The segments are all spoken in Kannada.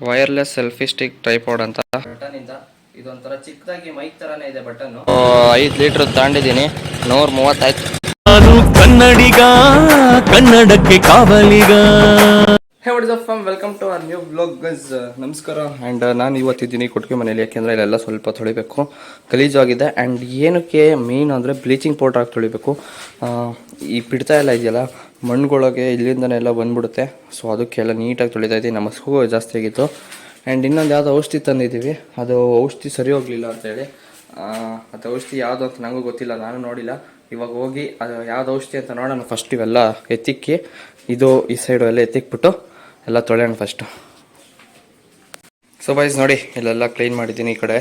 ವೈರ್ಲೆಸ್ ಸೆಲ್ಫಿ ಸ್ಟಿಕ್ ಟ್ರೈಪಾಡ್ ಅಂತ. ಬಟನ್ ಇಂದ ಇದೊಂಥರ ಚಿಕ್ಕದಾಗಿ ಮೈಕ್ ತರನೇ ಇದೆ ಬಟನ್ ಐದು ಲೀಟರ್ ತಾಂಡಿದ್ದೀನಿ ನೂರ ಮೂವತ್ತಾಯ್ತು ನಾನು ಕನ್ನಡಿಗ ಕನ್ನಡಕ್ಕೆ ಕಾವಲಿಗ. Hey what is up from welcome to our new vlog guys ನಮಸ್ಕಾರ. ಆ್ಯಂಡ್ ನಾನು ಇವತ್ತಿದ್ದೀನಿ ಕೊಟ್ಟಿಗೆ ಮನೇಲಿ ಯಾಕೆಂದರೆ ಇಲ್ಲೆಲ್ಲ ಸ್ವಲ್ಪ ತೊಳಿಬೇಕು. ಗಲೀಜಾಗಿದೆ. ಆ್ಯಂಡ್ ಏನಕ್ಕೆ ಮೇನ್ ಅಂದರೆ ಬ್ಲೀಚಿಂಗ್ ಪೌಡ್ರ್ ಹಾಕಿ ತೊಳಿಬೇಕು. ಆ, ಈ ಪಿಡ್ತಾ ಎಲ್ಲ ಇದೆಯಲ್ಲ ಮಣ್ಣುಗಳೊಳಗೆ ಇಲ್ಲಿಂದನೇ ಎಲ್ಲ ಬಂದ್ಬಿಡುತ್ತೆ. ಸೊ ಅದಕ್ಕೆಲ್ಲ ನೀಟಾಗಿ ತೊಳಿತಾ ಇದ್ದೀನಿ. ನಮ್ಮ ಸ್ಕೂ ಜಾಸ್ತಿ ಆಗಿತ್ತು. ಆ್ಯಂಡ್ ಇನ್ನೊಂದು ಯಾವುದೋ ಔಷಧಿ ತಂದಿದ್ದೀವಿ. ಅದು ಔಷಧಿ ಸರಿ ಹೋಗಲಿಲ್ಲ ಅಂತೇಳಿ ಅದು ಔಷಧಿ ಯಾವುದು ಅಂತ ನನಗೂ ಗೊತ್ತಿಲ್ಲ. ನಾನು ನೋಡಿಲ್ಲ. ಇವಾಗ ಹೋಗಿ ಅದು ಯಾವ್ದು ಔಷಧಿ ಅಂತ ನೋಡೋಣ ಫಸ್ಟ್ ಇವೆಲ್ಲ ಎತ್ತಿಕ್ಕಿ, ಇದು ಈ ಸೈಡು ಎಲ್ಲ ಎತ್ತಿಕ್ಬಿಟ್ಟು ಎಲ್ಲ ತೊಳೆಯೋಣ ಫಸ್ಟು ಸೊ ಬೈಸ್ ನೋಡಿ, ಇಲ್ಲೆಲ್ಲ ಕ್ಲೀನ್ ಮಾಡಿದ್ದೀನಿ ಈ ಕಡೆ.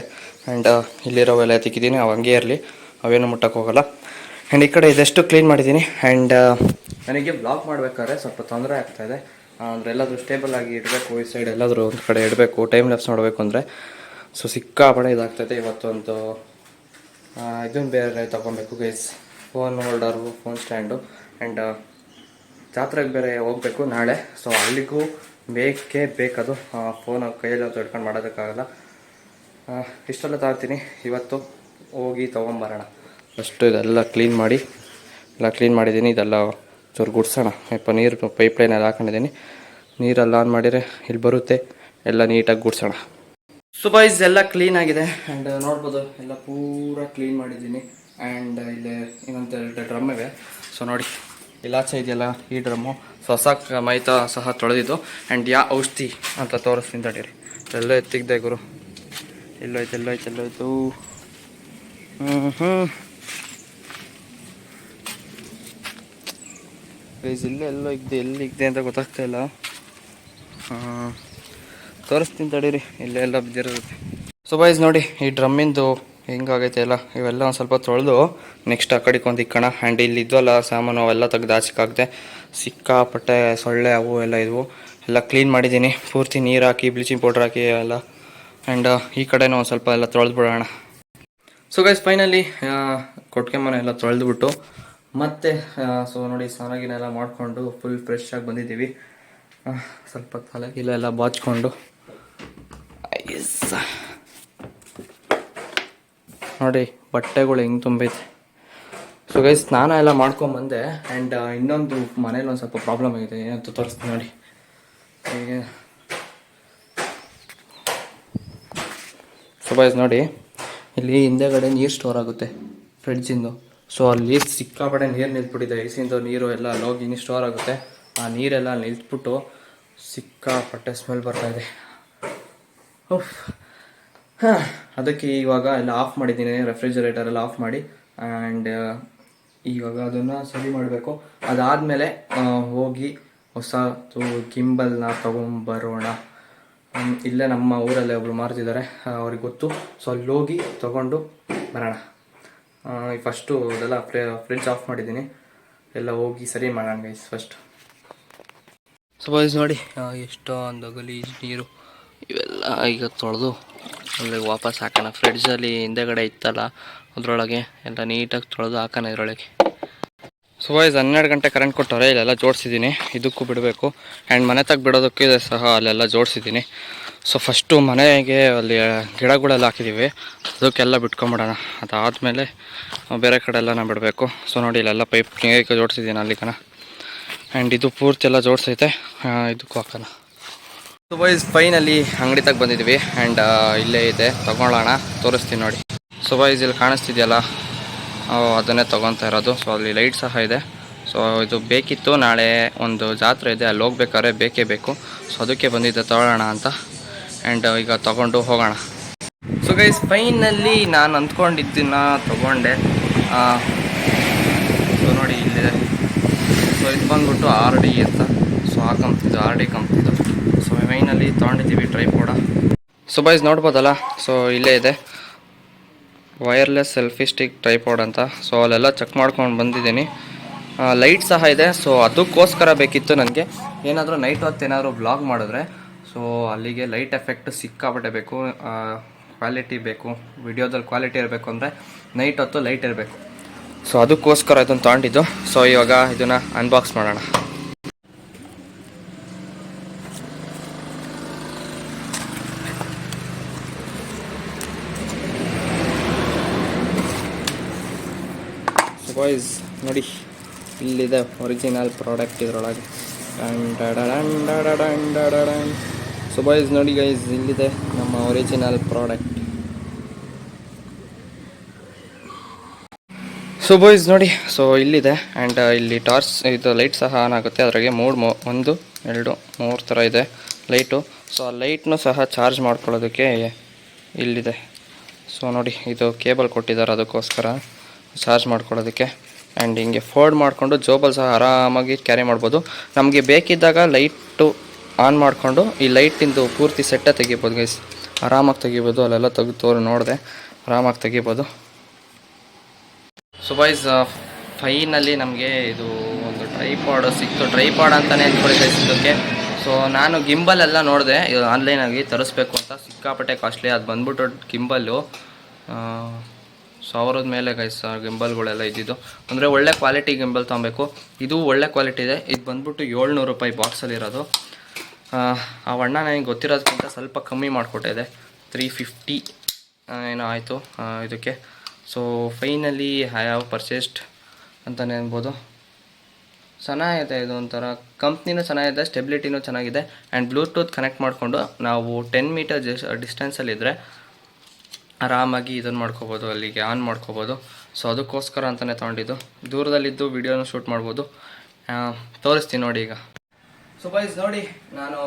ಆ್ಯಂಡ್ ಇಲ್ಲಿರೋವೆಲ್ಲ ಎತ್ತಿಕ್ಕಿದ್ದೀನಿ. ಅವು ಹಂಗೆ ಇರಲಿ. ಅವೇನು ಮುಟ್ಟಕ್ಕೆ ಹೋಗಲ್ಲ ಆ್ಯಂಡ್ ಈ ಕಡೆ ಇದೆಷ್ಟು ಕ್ಲೀನ್ ಮಾಡಿದ್ದೀನಿ. ಆ್ಯಂಡ್ ನನಗೆ ಬ್ಲಾಕ್ ಮಾಡಬೇಕಾದ್ರೆ ಸ್ವಲ್ಪ ತೊಂದರೆ ಆಗ್ತಾ ಇದೆ. ಅಂದರೆ ಎಲ್ಲಾದರೂ ಸ್ಟೇಬಲ್ ಆಗಿ ಇಡಬೇಕು ಈ ಸೈಡ್ ಎಲ್ಲಾದರೂ ಒಂದು ಕಡೆ ಇಡಬೇಕು ಟೈಮ್ ಲೆಫ್ಸ್ ನೋಡಬೇಕು ಅಂದರೆ ಸೊ ಸಿಕ್ಕಾಪಡೆ ಇದಾಗ್ತೈತೆ ಇವತ್ತೊಂದು. ಇದನ್ನು ಬೇರೆ ತೊಗೊಬೇಕು guys phone holder phone stand and ಜಾತ್ರೆಗೆ ಬೇರೆ ಹೋಗಬೇಕು ನಾಳೆ. ಸೊ ಅಲ್ಲಿಗೂ ಬೇಕೇ ಬೇಕದು. ಫೋನ್ ಕೈಯಲ್ಲಿ ಅಂತ ಹಿಡ್ಕೊಂಡು ಮಾಡೋದಕ್ಕಾಗಲ್ಲ. ಇಷ್ಟೆಲ್ಲ ತಾಳ್ತೀನಿ ಇವತ್ತು ಹೋಗಿ ತೊಗೊಂಬರೋಣ. ಫಸ್ಟು ಇದೆಲ್ಲ ಕ್ಲೀನ್ ಮಾಡಿ, ಎಲ್ಲ ಕ್ಲೀನ್ ಮಾಡಿದ್ದೀನಿ. ಇದೆಲ್ಲ ಚೂರು ಗುಡ್ಸೋಣ. ಸ್ವಲ್ಪ ನೀರು ಪೈಪ್ ಲೈನ್ ಎಲ್ಲ ಹಾಕೊಂಡಿದ್ದೀನಿ. ನೀರೆಲ್ಲ ಆನ್ ಮಾಡಿದರೆ ಇಲ್ಲಿ ಬರುತ್ತೆ. ಎಲ್ಲ ನೀಟಾಗಿ ಗುಡ್ಸೋಣ. ಸೊ ಬಾಯ್ಸ್ ಎಲ್ಲ ಕ್ಲೀನ್ ಆಗಿದೆ. ಆ್ಯಂಡ್ ನೋಡ್ಬೋದು, ಎಲ್ಲ ಪೂರ ಕ್ಲೀನ್ ಮಾಡಿದ್ದೀನಿ. ಆ್ಯಂಡ್ ಇಲ್ಲಿ ಇನ್ನೊಂದು ಎರಡು ಡ್ರಮ್ ಇವೆ. ಸೊ ನೋಡಿ ಇಲಾಚೆ ಇದೆಯಲ್ಲ ಈ ಡ್ರಮ್ಮು ಹೊಸ ಮೈತ ಸಹ ತೊಳೆದಿದ್ದು. ಆ್ಯಂಡ್ ಯಾ ಔಷಧಿ ಅಂತ ತೋರಿಸ್ತೀನಿ ತಡೀರಿ. ಎಲ್ಲ ಎತ್ತಿಗ್ದೆ ಗುರು. ಎಲ್ಲೋಯ್ತು ಎಲ್ಲೋಯ್ತು ಎಲ್ಲೋಯ್ತು. ಹ್ಞೂ ಹ್ಞೂ ಗೈಸ್ ಇಲ್ಲೇ ಎಲ್ಲೋ ಇದ್ದೆ ಎಲ್ಲಿ ಇದ್ದೆ ಅಂತ ಗೊತ್ತಾಗ್ತಾ ಇಲ್ಲ. ತೋರಿಸ್ತೀನಿ ತಡೀರಿ, ಇಲ್ಲೇ ಎಲ್ಲ ಬಿದ್ದಿರುತ್ತೆ ಸೊ ಬೈಸ್ ನೋಡಿ, ಈ ಡ್ರಮ್ಮಿಂದು ಹೆಂಗಾಗೈತೆ ಎಲ್ಲ, ಇವೆಲ್ಲ ಒಂದು ಸ್ವಲ್ಪ ತೊಳೆದು ನೆಕ್ಸ್ಟ್ ಆ ಕಡೆಗೆ ಒಂದು ಇಕ್ಕಣ. ಆ್ಯಂಡ್ ಇಲ್ಲಿ ಇದ್ವಲ್ಲ, ಸಾಮಾನು ಅವೆಲ್ಲ ತೆಗ್ದು ಆಚೆಕಾಗ್ದೆ ಸಿಕ್ಕಾಪಟ್ಟೆ ಸೊಳ್ಳೆ ಅವು ಎಲ್ಲ ಇದ್ವು. ಎಲ್ಲ ಕ್ಲೀನ್ ಮಾಡಿದ್ದೀನಿ, ಪೂರ್ತಿ ನೀರು ಹಾಕಿ ಬ್ಲೀಚಿಂಗ್ ಪೌಡ್ರ್ ಹಾಕಿ ಎಲ್ಲ. ಆ್ಯಂಡ್ ಈ ಕಡೆನೂ ಒಂದು ಸ್ವಲ್ಪ ಎಲ್ಲ ತೊಳೆದು ಬಿಡೋಣ ಸೊ ಗೈಸ್ ಫೈನಲಿ ಕೊಟ್ಟಿಗೆ ಮನೆ ಎಲ್ಲ ತೊಳೆದ್ಬಿಟ್ಟು ಮತ್ತೆ ಸೊ ನೋಡಿ, ಸ್ನಾನ ಗಿನ ಎಲ್ಲ ಮಾಡಿಕೊಂಡು ಫುಲ್ ಫ್ರೆಶ್ ಆಗಿ ಬಂದಿದ್ದೀವಿ. ಸ್ವಲ್ಪ ತಲೆ ಇಲ್ಲ ಎಲ್ಲ ಬಾಚ್ಕೊಂಡು. ನೋಡಿ, ಬಟ್ಟೆಗಳು ಹೆಂಗೆ ತುಂಬೈತೆ ಸೊ ಗೈಸ್ ಸ್ನಾನ ಎಲ್ಲ ಮಾಡ್ಕೊಂಬಂದೆ ಆ್ಯಂಡ್ ಇನ್ನೊಂದು ಮನೇಲಿ ಒಂದು ಸ್ವಲ್ಪ ಪ್ರಾಬ್ಲಮ್ ಆಗಿದೆ. ಏನಂತ ತೋರಿಸ್ತೀನಿ ನೋಡಿ. ಹೀಗೆ ಸೊ ಗೈಸ್ ನೋಡಿ, ಇಲ್ಲಿ ಹಿಂದೆಗಡೆ ನೀರು ಸ್ಟೋರ್ ಆಗುತ್ತೆ. ಫ್ರಿಡ್ಜಿಂದು ಸೊ ಅಲ್ಲಿ ಸಿಕ್ಕಾಪಟ್ಟೆ ನೀರು ನಿಂತ್ಬಿಟ್ಟಿದೆ ಐಸಿಂದು ನೀರು ಎಲ್ಲ ಲೋಗಿ ಸ್ಟೋರ್ ಆಗುತ್ತೆ. ಆ ನೀರೆಲ್ಲ ನಿಲ್ತ್ಬಿಟ್ಟು ಸಿಕ್ಕಾಪಟ್ಟೆ ಸ್ಮೆಲ್ ಬರ್ತಾ ಇದೆ. ಉಫ್. ಹಾ, ಅದಕ್ಕೆ ಇವಾಗ ಎಲ್ಲ ಆಫ್ ಮಾಡಿದ್ದೀನಿ. ರೆಫ್ರಿಜರೇಟರ್ ಎಲ್ಲ ಆಫ್ ಮಾಡಿ. ಆ್ಯಂಡ್ ಇವಾಗ ಅದನ್ನು ಸರಿ ಮಾಡಬೇಕು. ಅದಾದಮೇಲೆ ಹೋಗಿ ಹೊಸ ಗಿಂಬಲ್ನ ತೊಗೊಂಬರೋಣ. ಇಲ್ಲೇ ನಮ್ಮ ಊರಲ್ಲೇ ಒಬ್ರು ಮಾರ್ತಿದ್ದಾರೆ. ಅವ್ರಿಗೆ ಗೊತ್ತು. ಸೊ ಅಲ್ಲಿ ಹೋಗಿ ತೊಗೊಂಡು ಬರೋಣ. ಫಸ್ಟು ಇದೆಲ್ಲ ಫ್ರಿಡ್ಜ್ ಆಫ್ ಮಾಡಿದ್ದೀನಿ. ಎಲ್ಲ ಹೋಗಿ ಸರಿ ಮಾಡೋಣ ಗೈಸ್ ಫಸ್ಟ್ ಸಪೋಸ್ ನೋಡಿ. ಎಷ್ಟೊಂದು ಗಲೀಜು ನೀರು. ಇವೆಲ್ಲ ಈಗ ತೊಳೆದು ಅಲ್ಲಿಗೆ ವಾಪಸ್ ಹಾಕೋಣ. ಫ್ರಿಡ್ಜಲ್ಲಿ ಹಿಂದೆಗಡೆ ಇತ್ತಲ್ಲ ಅದರೊಳಗೆ ಎಲ್ಲ ನೀಟಾಗಿ ತೊಳೆದು ಹಾಕೋಣ ಇದರೊಳಗೆ. ಸೊ ಹನ್ನೆರಡು ಗಂಟೆ ಕರೆಂಟ್ ಕೊಟ್ಟವ್ರೆ ಇಲ್ಲೆಲ್ಲ ಜೋಡಿಸಿದ್ದೀನಿ. ಇದಕ್ಕೂ ಬಿಡಬೇಕು. ಆ್ಯಂಡ್ ಮನೆ ತಗ ಬಿಡೋದಕ್ಕೆ ಸಹ ಅಲ್ಲೆಲ್ಲ ಜೋಡಿಸಿದ್ದೀನಿ. ಸೊ ಫಸ್ಟು ಮನೆಗೆ ಅಲ್ಲಿ ಗಿಡಗಳೆಲ್ಲ ಹಾಕಿದ್ದೀವಿ ಅದಕ್ಕೆಲ್ಲ ಬಿಟ್ಕೊಂಬಿಡೋಣ. ಅದಾದಮೇಲೆ ಬೇರೆ ಕಡೆ ಎಲ್ಲ ಬಿಡಬೇಕು. ಸೊ ನೋಡಿ, ಇಲ್ಲೆಲ್ಲ ಪೈಪ್ ಹೇಗೆ ಜೋಡಿಸಿದ್ದೀನಿ ಅಲ್ಲಿ ಕಣ. ಆ್ಯಂಡ್ ಇದು ಪೂರ್ತಿ ಎಲ್ಲ ಜೋಡಿಸೈತೆ. ಇದಕ್ಕೂ ಹಾಕೋಣ. ಸೊ ವೈಸ್ ಫೈನಲ್ಲಿ ಅಂಗಡಿ ತಗ ಬಂದಿದ್ವಿ. ಆ್ಯಂಡ್ ಇಲ್ಲೇ ಇದೆ. ತೊಗೊಳ್ಳೋಣ. ತೋರಿಸ್ತೀನಿ ನೋಡಿ. ಸೊ ವೈಸ್ ಇಲ್ಲಿ ಕಾಣಿಸ್ತಿದೆಯಲ್ಲ? ಅದನ್ನೇ ತೊಗೊತಾ ಇರೋದು. ಸೊ ಅಲ್ಲಿ ಲೈಟ್ ಸಹ ಇದೆ. ಸೊ ಇದು ಬೇಕಿತ್ತು. ನಾಳೆ ಒಂದು ಜಾತ್ರೆ ಇದೆ. ಅಲ್ಲಿ ಹೋಗ್ಬೇಕಾದ್ರೆ ಬೇಕೇ ಬೇಕು. ಸೊ ಅದಕ್ಕೆ ಬಂದಿದ್ದೆ. ತೊಗೊಳ್ಳೋಣ ಅಂತ. ಆ್ಯಂಡ್ ಈಗ ತೊಗೊಂಡು ಹೋಗೋಣ. ಸೊ ಗೈಸ್ ಫೈನಲ್ಲಿ ನಾನು ಅಂದ್ಕೊಂಡಿದ್ದನ್ನ ತೊಗೊಂಡೆ. ಸೊ ನೋಡಿ ಇಲ್ಲಿದೆ. ಸೊ ಇದು ಬಂದ್ಬಿಟ್ಟು ಆರ್ ಡಿ ಅಂತ. ಸೊ ಆ ಕಂಪ್ನಿದು ಆರ್ ಡಿ ಕಂಪ್ನಿದು. ಸೊ ಮೈನಲ್ಲಿ ತೊಗೊಂಡಿದ್ದೀವಿ ಟ್ರೈ ಕೂಡ. ಸೊ ಬೈಸ್ ನೋಡ್ಬೋದಲ್ಲ? ಸೊ ಇಲ್ಲೇ ಇದೆ. ವೈರ್ಲೆಸ್ ಸೆಲ್ಫಿ ಸ್ಟಿಕ್ ಟ್ರೈಪೋಡ್ ಅಂತ. ಸೊ ಅಲ್ಲೆಲ್ಲ ಚೆಕ್ ಮಾಡ್ಕೊಂಡು ಬಂದಿದ್ದೀನಿ. ಲೈಟ್ ಸಹ ಇದೆ. ಸೊ ಅದಕ್ಕೋಸ್ಕರ ಬೇಕಿತ್ತು ನನಗೆ. ಏನಾದರೂ ನೈಟ್ ಹೊತ್ತು ಏನಾದರೂ ಬ್ಲಾಗ್ ಮಾಡಿದ್ರೆ ಸೊ ಅಲ್ಲಿಗೆ ಲೈಟ್ ಎಫೆಕ್ಟ್ ಸಿಕ್ಕಾಬಿಟ್ಟೆ ಬೇಕು ಕ್ವಾಲಿಟಿ ಬೇಕು ವಿಡಿಯೋದಲ್ಲಿ ಕ್ವಾಲಿಟಿ ಇರಬೇಕು ಅಂದರೆ ನೈಟ್ ಹೊತ್ತು ಲೈಟ್ ಇರಬೇಕು. ಸೊ ಅದಕ್ಕೋಸ್ಕರ ಇದನ್ನು ತಗೊಂಡಿದ್ದು. ಸೊ ಇವಾಗ ಇದನ್ನು ಅನ್ಬಾಕ್ಸ್ ಮಾಡೋಣ. ಬಾಯ್ಸ್ ನೋಡಿ, ಇಲ್ಲಿದೆ ಒರಿಜಿನಲ್ ಪ್ರಾಡಕ್ಟ್ ಇದರೊಳಗೆ. ಸೊ ಬಾಯ್ಸ್ ನೋಡಿ ಗೈಸ್ ಇಲ್ಲಿದೆ ನಮ್ಮ ಒರಿಜಿನಲ್ ಪ್ರಾಡಕ್ಟ್ ಸೊ ಬಾಯ್ಸ್ ನೋಡಿ ಸೊ ಇಲ್ಲಿದೆ ಆ್ಯಂಡ್ ಇಲ್ಲಿ ಟಾರ್ಚ್ ಇದು ಲೈಟ್ ಸಹ ಆನ್ ಆಗುತ್ತೆ. ಅದರಾಗೆ ಮೂರು ಮೋ, ಒಂದು, ಎರಡು, ಮೂರು ಥರ ಇದೆ ಲೈಟು ಸೊ ಆ ಲೈಟ್ನು ಸಹ ಚಾರ್ಜ್ ಮಾಡ್ಕೊಳ್ಳೋದಕ್ಕೆ ಇಲ್ಲಿದೆ. ಸೊ ನೋಡಿ, ಇದು ಕೇಬಲ್ ಕೊಟ್ಟಿದ್ದಾರೆ ಅದಕ್ಕೋಸ್ಕರ ಚಾರ್ಜ್ ಮಾಡ್ಕೊಳ್ಳೋದಕ್ಕೆ. ಆ್ಯಂಡ್ ಹಿಂಗೆ ಫೋಲ್ಡ್ ಮಾಡಿಕೊಂಡು, ಜೋಬಲ್ ಸಹ ಆರಾಮಾಗಿ ಕ್ಯಾರಿ ಮಾಡ್ಬೋದು. ನಮಗೆ ಬೇಕಿದ್ದಾಗ ಲೈಟು ಆನ್ ಮಾಡಿಕೊಂಡು ಈ ಲೈಟಿಂದು ಪೂರ್ತಿ ಸೆಟ್ಟೇ ತೆಗಿಬೋದು ಗೈಸ್ ಆರಾಮಾಗಿ ತೆಗಿಬೋದು, ಅಲ್ಲೆಲ್ಲ ತೆಗೆದು ತೋರಿ ನೋಡಿದೆ. ಆರಾಮಾಗಿ ತೆಗಿಬೋದು. ಸೊ ಬಾಯ್ಸ್ ಫೈನಲ್ಲಿ ನಮಗೆ ಇದು ಒಂದು ಟ್ರೈಪಾಡ್ ಸಿಕ್ತು. ಟ್ರೈಪಾಡ್ ಅಂತಲೇ ಅಂದ್ಕೊಳ್ಳಿ ಗೈಸ್ ಇದಕ್ಕೆ. ಸೊ ನಾನು ಗಿಂಬಲ್ ಎಲ್ಲ ನೋಡಿದೆ. ಇದು ಆನ್ಲೈನಾಗಿ ತರಿಸ್ಬೇಕು ಅಂತ. ಸಿಕ್ಕಾಪಟ್ಟೆ ಕಾಸ್ಟ್ಲಿ ಅದು ಬಂದ್ಬಿಟ್ಟು ಗಿಂಬಲ್ಲು ಸಾವಿರದ ಮೇಲೆ ಗೈಸ್ ಗಿಂಬಲ್ಗಳೆಲ್ಲ ಇದ್ದಿದ್ದು. ಅಂದರೆ ಒಳ್ಳೆ ಕ್ವಾಲಿಟಿ ಗಿಂಬಲ್ ತೊಗೊಬೇಕು. ಇದು ಒಳ್ಳೆ ಕ್ವಾಲಿಟಿ ಇದೆ. ಇದು ಬಂದ್ಬಿಟ್ಟು ಏಳ್ನೂರು ರೂಪಾಯಿ ಬಾಕ್ಸಲ್ಲಿರೋದು ಆ ಅಣ್ಣ ನನಗೆ ಗೊತ್ತಿರೋದಕ್ಕಿಂತ ಸ್ವಲ್ಪ ಕಮ್ಮಿ ಮಾಡಿಕೊಟ್ಟಿದೆ ತ್ರೀ ಫಿಫ್ಟಿ ಏನೋ ಆಯಿತು ಇದಕ್ಕೆ. So finally I have purchased ಅಂತಲೇ ಅನ್ಬೋದು. ಚೆನ್ನಾಗಿದೆ, ಇದು ಒಂಥರ ಕಂಪ್ನಿನೂ ಚೆನ್ನಾಗಿದೆ ಸ್ಟೆಬಿಲಿಟಿನೂ ಚೆನ್ನಾಗಿದೆ ಆ್ಯಂಡ್ ಬ್ಲೂಟೂತ್ ಕನೆಕ್ಟ್ ಮಾಡಿಕೊಂಡು ನಾವು ಟೆನ್ ಮೀಟರ್ ಜಸ್ ಡಿಸ್ಟೆನ್ಸಲ್ಲಿದ್ದರೆ ಆರಾಮಾಗಿ ಇದನ್ನು ಮಾಡ್ಕೋಬೋದು, ಅಲ್ಲಿಗೆ ಆನ್ ಮಾಡ್ಕೋಬೋದು. ಸೊ ಅದಕ್ಕೋಸ್ಕರ ಅಂತಲೇ ತೊಗೊಂಡಿದ್ದು. ದೂರದಲ್ಲಿದ್ದು ವಿಡಿಯೋನ ಶೂಟ್ ಮಾಡ್ಬೋದು. ತೋರಿಸ್ತೀನಿ ನೋಡಿ ಈಗ. ಸೊ ಬೈಸ್ ನೋಡಿ, ನಾನು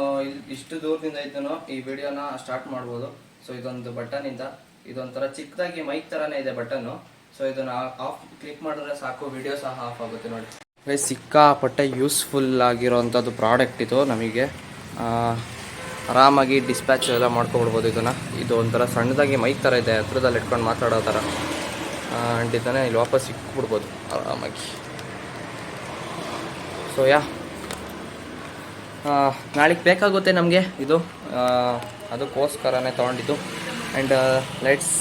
ಇಷ್ಟು ದೂರದಿಂದ ಇದ್ದನು, ಈ ವಿಡಿಯೋನ ಸ್ಟಾರ್ಟ್ ಮಾಡ್ಬೋದು. ಸೊ ಇದೊಂದು ಬಟನ್ ಇಂದ, ಇದೊಂಥರ ಚಿಕ್ಕದಾಗಿ ಮೈಕ್ ಥರನೇ ಇದೆ ಬಟನ್ನು ಸೊ ಇದನ್ನು ಆಫ್ ಕ್ಲಿಕ್ ಮಾಡಿದ್ರೆ ಸಾಕು ವಿಡಿಯೋ ಸಹ ಆಫ್ ಆಗುತ್ತೆ ನೋಡಿ. ಸಿಕ್ಕಾಪಟ್ಟೆ ಯೂಸ್ಫುಲ್ ಆಗಿರೋವಂಥದ್ದು ಪ್ರಾಡಕ್ಟ್ ಇದು ನಮಗೆ. ಆರಾಮಾಗಿ ಡಿಸ್ಪ್ಯಾಚ್ ಎಲ್ಲ ಮಾಡ್ಕೊಬಿಡ್ಬೋದು ಇದನ್ನು. ಇದು ಒಂಥರ ಸಣ್ಣದಾಗಿ ಮೈಕ್ ಥರ ಇದೆ, ಹತ್ರದಲ್ಲಿ ಇಟ್ಕೊಂಡು ಮಾತಾಡೋ ಥರ ಆ್ಯಂಡ್ ಇದನ್ನೇ ಇಲ್ಲಿ ವಾಪಸ್ ಸಿಕ್ಬಿಡ್ಬೋದು ಆರಾಮಾಗಿ. ಸೊ ಯಾ ನಾಳೆಗೆ ಬೇಕಾಗುತ್ತೆ ನಮಗೆ ಇದು. ಅದಕ್ಕೋಸ್ಕರನೇ ತೊಗೊಂಡಿದ್ದು. ಆ್ಯಂಡ್ ಲೈಟ್ಸ್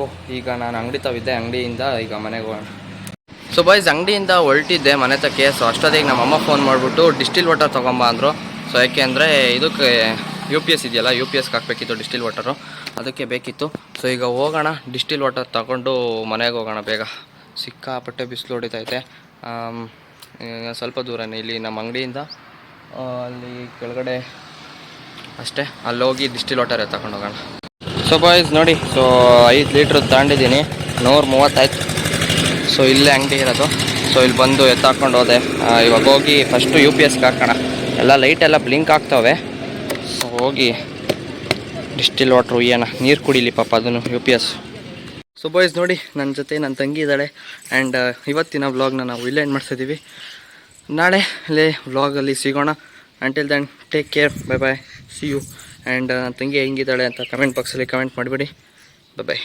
ಓ ಈಗ ನಾನು ಅಂಗಡಿ ತಾವಿದ್ದೆ ಅಂಗಡಿಯಿಂದ ಈಗ ಮನೆಗೆ ಹೋಗೋಣ. ಸೊ ಬಾಯ್ಸ್ ಅಂಗಡಿಯಿಂದ ಹೊರಟಿದ್ದೆ, ಮನೆ ತಕ್ಕೆ. ಸೊ ಅಷ್ಟೊತ್ತಿಗೆ ನಮ್ಮ ಅಮ್ಮ ಫೋನ್ ಮಾಡಿಬಿಟ್ಟು ಡಿಸ್ಟಿಲ್ ವಾಟರ್ ತೊಗೊಂಬ ಅಂದರು. ಸೊ ಯಾಕೆ ಅಂದರೆ, ಇದಕ್ಕೆ ಯು ಪಿ ಎಸ್ ಇದೆಯಲ್ಲ ಯು ಪಿ ಎಸ್ಗೆ ಹಾಕಬೇಕಿತ್ತು ಡಿಸ್ಟಿಲ್ ವಾಟರು ಅದಕ್ಕೆ ಬೇಕಿತ್ತು. ಸೊ ಈಗ ಹೋಗೋಣ ಡಿಸ್ಟಿಲ್ ವಾಟರ್ ತಗೊಂಡು ಮನೆಗೆ ಹೋಗೋಣ ಬೇಗ. ಸಿಕ್ಕಾಪಟ್ಟೆ ಬಿಸಿಲು ಹೊಡಿತೈತೆ ಸ್ವಲ್ಪ ದೂರನೇ. ಇಲ್ಲಿ ನಮ್ಮ ಅಂಗಡಿಯಿಂದ ಅಲ್ಲಿ ಕೆಳಗಡೆ ಅಷ್ಟೇ ಅಲ್ಲಿ ಹೋಗಿ ಡಿಸ್ಟಿಲ್ ವಾಟರ್ ತಗೊಂಡು ಹೋಗೋಣ. ಸೊ ಬಾಯ್ಸ್ ನೋಡಿ ಸೊ ಐದು ಲೀಟ್ರ್ ತಗೊಂಡಿದ್ದೀನಿ, ನೂರ ಮೂವತ್ತಾಯ್ತು. ಸೊ ಇಲ್ಲೇ ಅಂಗಡಿ ಇರೋದು. ಸೊ ಇಲ್ಲಿ ಬಂದು ಎತ್ತಾಕೊಂಡು ಹೋದೆ. ಇವಾಗ ಹೋಗಿ ಫಸ್ಟು ಯು ಪಿ ಎಸ್ಗೆ ಹಾಕೋಣ. ಎಲ್ಲ ಲೈಟ್ ಎಲ್ಲ ಬ್ಲಿಂಕ್ ಆಗ್ತವೆ. ಸೊ ಹೋಗಿ ಡಿಸ್ಟಿಲ್ ವಾಟ್ರ್ ಉಯ್ಯೋಣ ನೀರು ಕುಡಿಲಿ ಪಾಪ ಅದನ್ನು U P S so boys ನೋಡಿ ನನ್ನ ಜೊತೆ ನನ್ನ ತಂಗಿ ಇದ್ದಾಳೆ ಆ್ಯಂಡ್ ಇವತ್ತಿನ ವ್ಲಾಗ್ನ ನಾವು ಇಲ್ಲೇ ಏನು ಮಾಡ್ತಿದ್ದೀವಿ ನಾಳೆ ಅಲ್ಲೇ ವ್ಲಾಗಲ್ಲಿ ಸಿಗೋಣ. Until then take care bye bye see you and ತಂಗಿ ಹೆಂಗಿದ್ದಾಳೆ ಅಂತ ಕಮೆಂಟ್ ಬಾಕ್ಸಲ್ಲಿ ಕಮೆಂಟ್ ಮಾಡಿಬಿಡಿ. Bye bye